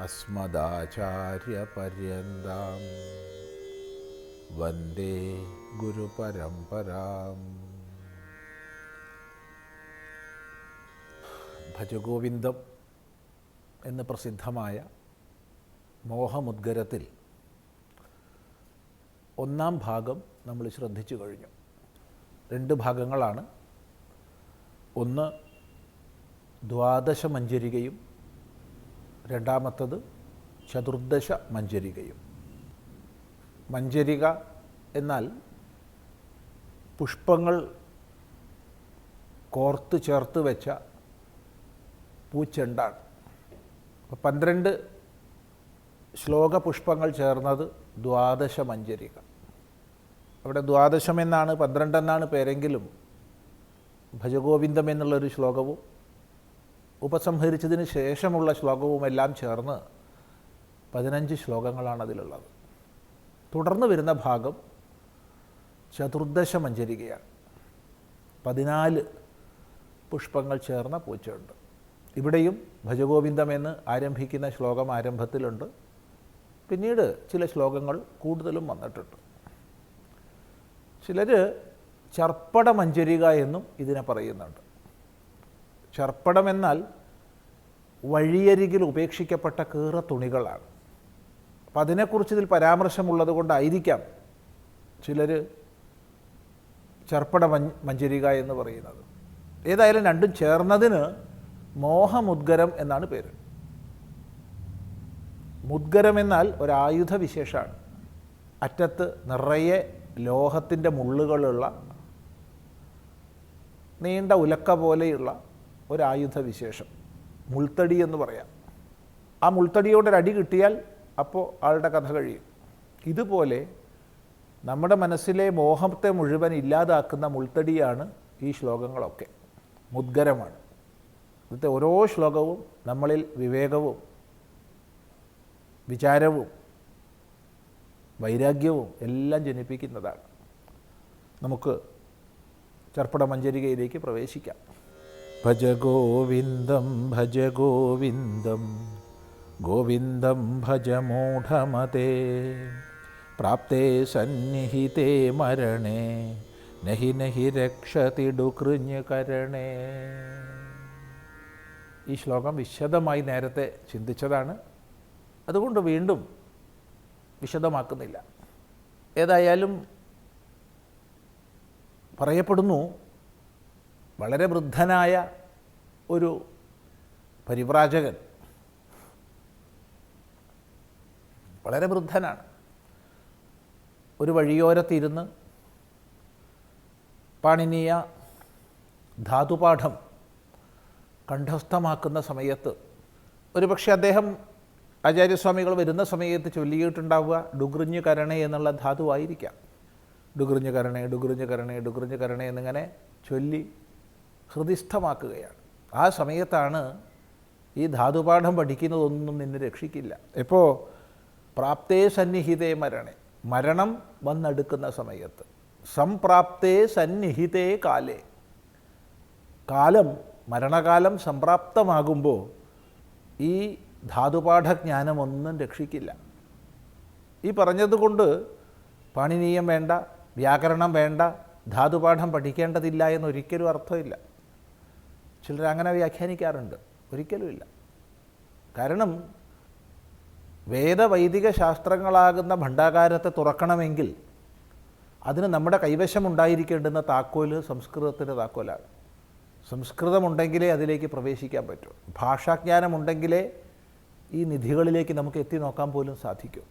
അസ്മദാചാര്യപര്യന്താം. വന്ദേ ഗുരുപരമ്പരാം. ഭജഗോവിന്ദം എന്ന് പ്രസിദ്ധമായ മോഹമുദ്ഗരത്തിൽ ഒന്നാം ഭാഗം നമ്മൾ ശ്രദ്ധിച്ചു കഴിഞ്ഞു. രണ്ട് ഭാഗങ്ങളാണ്. ഒന്ന് ദ്വാദശ മഞ്ജരികയും രണ്ടാമത്തത് ചതുർദശ മഞ്ജരികയും മഞ്ജരിക എന്നാൽ പുഷ്പങ്ങൾ കോർത്ത് ചേർത്ത് വെച്ച പൂച്ചെണ്ടാണ്. പന്ത്രണ്ട് ശ്ലോക പുഷ്പങ്ങൾ ചേർന്നത് ദ്വാദശ മഞ്ജരിക അവിടെ ദ്വാദശം എന്നാണ് പന്ത്രണ്ടെന്നാണ് പേരെങ്കിലും ഭജഗോവിന്ദം എന്നുള്ളൊരു ശ്ലോകവും ഉപസംഹരിച്ചതിന് ശേഷമുള്ള ശ്ലോകവും എല്ലാം ചേർന്ന് പതിനഞ്ച് ശ്ലോകങ്ങളാണ് അതിലുള്ളത്. തുടർന്ന് വരുന്ന ഭാഗം ചതുർദശ മഞ്ചരികയാണ് പതിനാല് പുഷ്പങ്ങൾ ചേർന്ന പൂച്ചയുണ്ട്. ഇവിടെയും ഭജഗോവിന്ദം എന്ന് ആരംഭിക്കുന്ന ശ്ലോകം ആരംഭത്തിലുണ്ട്. പിന്നീട് ചില ശ്ലോകങ്ങൾ കൂടുതലും വന്നിട്ടുണ്ട്. ചിലർ ചർപ്പട മഞ്ചരിക എന്നും ഇതിനെ പറയുന്നുണ്ട്. ചർപ്പടം എന്നാൽ വഴിയരികിൽ ഉപേക്ഷിക്കപ്പെട്ട കീറ തുണികളാണ്. അപ്പം അതിനെക്കുറിച്ച് ഇതിൽ പരാമർശമുള്ളത് കൊണ്ടായിരിക്കാം ചിലർ ചർപ്പട മഞ് മഞ്ചരിക എന്ന് പറയുന്നത്. ഏതായാലും രണ്ടും ചേർന്നതിന് മോഹമുദ്ഗരം എന്നാണ് പേര്. മുദ്ഗരം എന്നാൽ ഒരായുധ വിശേഷമാണ് അറ്റത്ത് നിറയെ ലോഹത്തിന്റെ മുള്ളുകളുള്ള നീണ്ട ഉലക്ക പോലെയുള്ള ഒരായുധ വിശേഷം മുൾത്തടി എന്ന് പറയാം. ആ മുൾത്തടിയോടൊരടി കിട്ടിയാൽ അപ്പോൾ ആളുടെ കഥ കഴിയും. ഇതുപോലെ നമ്മുടെ മനസ്സിലെ മോഹത്തെ മുഴുവൻ ഇല്ലാതാക്കുന്ന മുൾത്തടിയാണ് ഈ ശ്ലോകങ്ങളൊക്കെ. മുദ്ഗരമാണ്. ഇന്നത്തെ ഓരോ ശ്ലോകവും നമ്മളിൽ വിവേകവും വിചാരവും വൈരാഗ്യവും എല്ലാം ജനിപ്പിക്കുന്നതാണ്. നമുക്ക് ചർപ്പട മഞ്ചരികയിലേക്ക് പ്രവേശിക്കാം. ഭജ ഗോവിന്ദം ഭജ ഗോവിന്ദം. ഗോവിന്ദം ഭജ മൂഢമതേ. പ്രാപ്തേ സന്നിഹിതേ മരണേ. നഹി നഹി രക്ഷതി ഡുകൃഞ്ഞ് കരണേ. ഈ ശ്ലോകം വിശദമായി നേരത്തെ ചിന്തിച്ചതാണ്. അതുകൊണ്ട് വീണ്ടും വിശദമാക്കുന്നില്ല. ഏതായാലും പറയപ്പെടുന്നു വളരെ വൃദ്ധനായ ഒരു പരിവ്രാജകൻ. വളരെ വൃദ്ധനാണ്. ഒരു വഴിയോരത്തിരുന്ന് പാണിനീയ ധാതുപാഠം കണ്ഠസ്ഥമാക്കുന്ന സമയത്ത് ഒരുപക്ഷെ അദ്ദേഹം ആചാര്യസ്വാമികൾ വരുന്ന സമയത്ത് ചൊല്ലിയിട്ടുണ്ടാവുക ഡുഗ്രിഞ്ഞ് കരണേ എന്നുള്ള ധാതുവായിരിക്കാം ഡുഗ്രിഞ്ഞ് കരണേ ഡുഗ്രിഞ്ഞ് കരണേ ഡുഗ്രിഞ്ഞ് കരണേ എന്നിങ്ങനെ ചൊല്ലി ഹൃദിസ്ഥമാക്കുകയാണ് ആ സമയത്താണ് ഈ ധാതുപാഠം പഠിക്കുന്നതൊന്നും നിന്നെ രക്ഷിക്കില്ല. ഇപ്പോൾ പ്രാപ്തേ സന്നിഹിതേ മരണേ. മരണം വന്നെടുക്കുന്ന സമയത്ത്. സംപ്രാപ്തേ സന്നിഹിതേ കാലേ. കാലം മരണകാലം സംപ്രാപ്തമാകുമ്പോൾ ഈ ധാതുപാഠജ്ഞാനമൊന്നും രക്ഷിക്കില്ല. ഈ പറഞ്ഞതുകൊണ്ട് പാണിനീയം വേണ്ട വ്യാകരണം വേണ്ട ധാതുപാഠം പഠിക്കേണ്ടതില്ല എന്നൊരിക്കലും അർത്ഥമില്ല. ചിലർ അങ്ങനെ വ്യാഖ്യാനിക്കാറുണ്ട്. ഒരിക്കലുമില്ല. കാരണം വേദവൈദിക ശാസ്ത്രങ്ങളാകുന്ന ഭണ്ഡാകാരത്തെ തുറക്കണമെങ്കിൽ അതിന് നമ്മുടെ കൈവശം ഉണ്ടായിരിക്കേണ്ടുന്ന താക്കോൽ സംസ്കൃതത്തിന്റെ താക്കോലാണ്. സംസ്കൃതമുണ്ടെങ്കിലേ അതിലേക്ക് പ്രവേശിക്കാൻ പറ്റൂ. ഭാഷാജ്ഞാനമുണ്ടെങ്കിലേ ഈ നിധികളിലേക്ക് നമുക്ക് എത്തി നോക്കാൻ പോലും സാധിക്കും.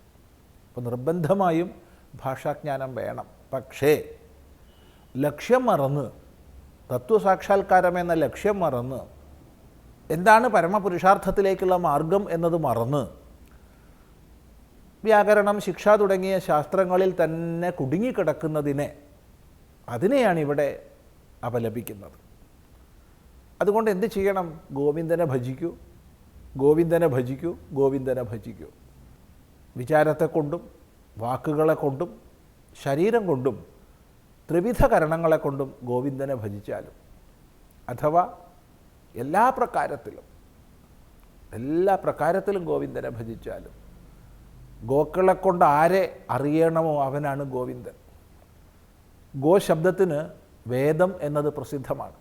അപ്പോൾ നിർബന്ധമായും ഭാഷാജ്ഞാനം വേണം. പക്ഷേ ലക്ഷ്യം മറന്ന് തത്വസാക്ഷാത്കാരം എന്ന ലക്ഷ്യം മറന്ന് എന്താണ് പരമപുരുഷാർത്ഥത്തിലേക്കുള്ള മാർഗം എന്നത് മറന്ന് വ്യാകരണം ശിക്ഷ തുടങ്ങിയ ശാസ്ത്രങ്ങളിൽ തന്നെ കുടുങ്ങിക്കിടക്കുന്നതിനെ അതിനെയാണ് ഇവിടെ അപലപിക്കുന്നത്. അതുകൊണ്ട് എന്ത് ചെയ്യണം? ഗോവിന്ദനെ ഭജിക്കൂ ഗോവിന്ദനെ ഭജിക്കൂ ഗോവിന്ദനെ ഭജിക്കൂ. വിചാരത്തെ കൊണ്ടും വാക്കുകളെ കൊണ്ടും ശരീരം കൊണ്ടും ത്രിവിധ കരണങ്ങളെ കൊണ്ടും ഗോവിന്ദനെ ഭജിച്ചാലും അഥവാ എല്ലാ പ്രകാരത്തിലും എല്ലാ പ്രകാരത്തിലും ഗോവിന്ദനെ ഭജിച്ചാലും ഗോക്കളെ കൊണ്ട് ആരെ അറിയണമോ അവനാണ് ഗോവിന്ദൻ. ഗോശബ്ദത്തിന് വേദം എന്നത് പ്രസിദ്ധമാണ്.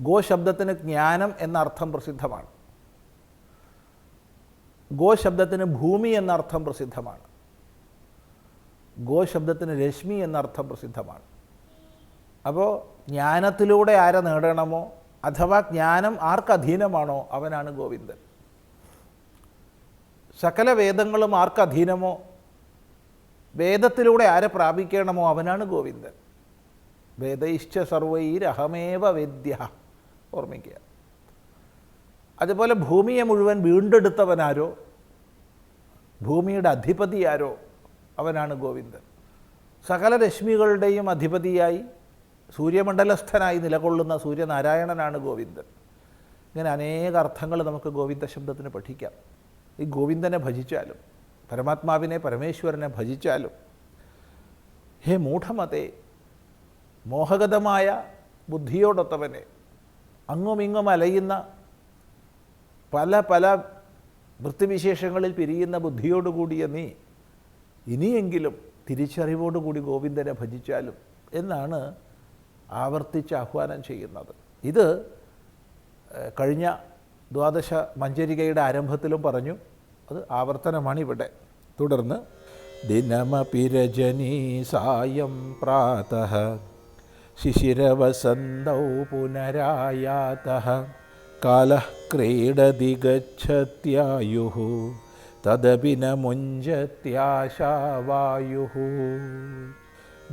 ഗോശബ്ദത്തിന് ജ്ഞാനം എന്ന അർത്ഥം പ്രസിദ്ധമാണ്. ഗോശബ്ദത്തിന് ഭൂമി എന്ന അർത്ഥം പ്രസിദ്ധമാണ്. ഗോ ശബ്ദത്തിന് രശ്മി എന്ന അർത്ഥം പ്രസിദ്ധമാണ്. അപ്പോൾ ജ്ഞാനത്തിലൂടെ ആരെ നേടണമോ? അഥവാ ജ്ഞാനം ആർക്ക് അധീനമാണോ അവനാണ് ഗോവിന്ദൻ. സകല വേദങ്ങളും ആർക്ക് അധീനമോ വേദത്തിലൂടെ ആരെ പ്രാപിക്കണമോ? അവനാണ് ഗോവിന്ദൻ. വേദൈശ്ച സർവൈരഹമേവ വേദ്യ. ഓർമ്മിക്കുക. അതുപോലെ ഭൂമിയെ മുഴുവൻ വീണ്ടെടുത്തവനാരോ? ഭൂമിയുടെ അധിപതി ആരോ അവനാണ് ഗോവിന്ദൻ. സകല രശ്മികളുടെയും അധിപതിയായി സൂര്യമണ്ഡലസ്ഥനായി നിലകൊള്ളുന്ന സൂര്യനാരായണനാണ് ഗോവിന്ദൻ. ഇങ്ങനെ അനേക അർത്ഥങ്ങൾ നമുക്ക് ഗോവിന്ദ ശബ്ദത്തിന് പഠിക്കാം. ഈ ഗോവിന്ദനെ ഭജിച്ചാലും പരമാത്മാവിനെ പരമേശ്വരനെ ഭജിച്ചാലും ഹേ മൂഢമതേ മോഹഗതമായ ബുദ്ധിയോടൊത്തവനെ അങ്ങുമിങ്ങും അലയുന്ന പല പല വൃത്തിവിശേഷങ്ങളിൽ പിരിയുന്ന ബുദ്ധിയോടുകൂടിയ നീ ഇനിയെങ്കിലും തിരിച്ചറിവോടുകൂടി ഗോവിന്ദനെ ഭജിച്ചാലും എന്നാണ് ആവർത്തിച്ച് ആഹ്വാനം ചെയ്യുന്നത്. ഇത് കഴിഞ്ഞ ദ്വാദശ മഞ്ചരികയുടെ ആരംഭത്തിലും പറഞ്ഞു. അത് ആവർത്തനമാണ് ഇവിടെ. തുടർന്ന് ദിനമപിരജനീ സായം പ്രാത ശിശിരവസന്തൗ പുനരായാത കാല ക്രീഡതി ഗച്ഛത്യായുः തദപി ന മുഞ്ചത്യാശാവായുः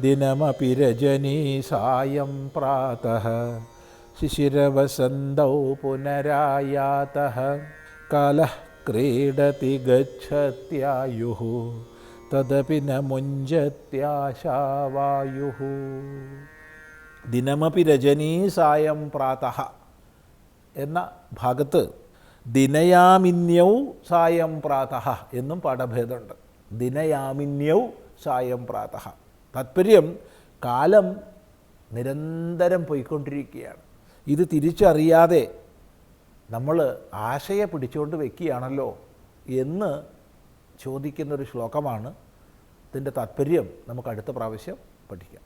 ദിനമപി രജനീ സായം പ്രാതഃ. ശിശിരവസന്തൗ പുനരായാതഃ. കാലഃ ക്രീഡതി ഗച്ഛത്യായുः തദപി ന മുഞ്ചത്യാശാവായുः ദിനമപി രജനീ സായം പ്രാതഃ എന്ന ഭാഗത്ത് ദിനയാമിന്യൗ സായം പ്രാതഃ എന്നും പാഠഭേദമുണ്ട്. ദിനയാമിന്യൗ സായം പ്രാതഃ. താത്പര്യം കാലം നിരന്തരം പോയിക്കൊണ്ടിരിക്കുകയാണ്. ഇത് തിരിച്ചറിയാതെ നമ്മൾ ആശയ പിടിച്ചുകൊണ്ട് വെക്കുകയാണല്ലോ എന്ന് ചോദിക്കുന്നൊരു ശ്ലോകമാണ്. ഇതിന്റെ താത്പര്യം നമുക്ക് അടുത്ത പ്രാവശ്യം പഠിക്കാം.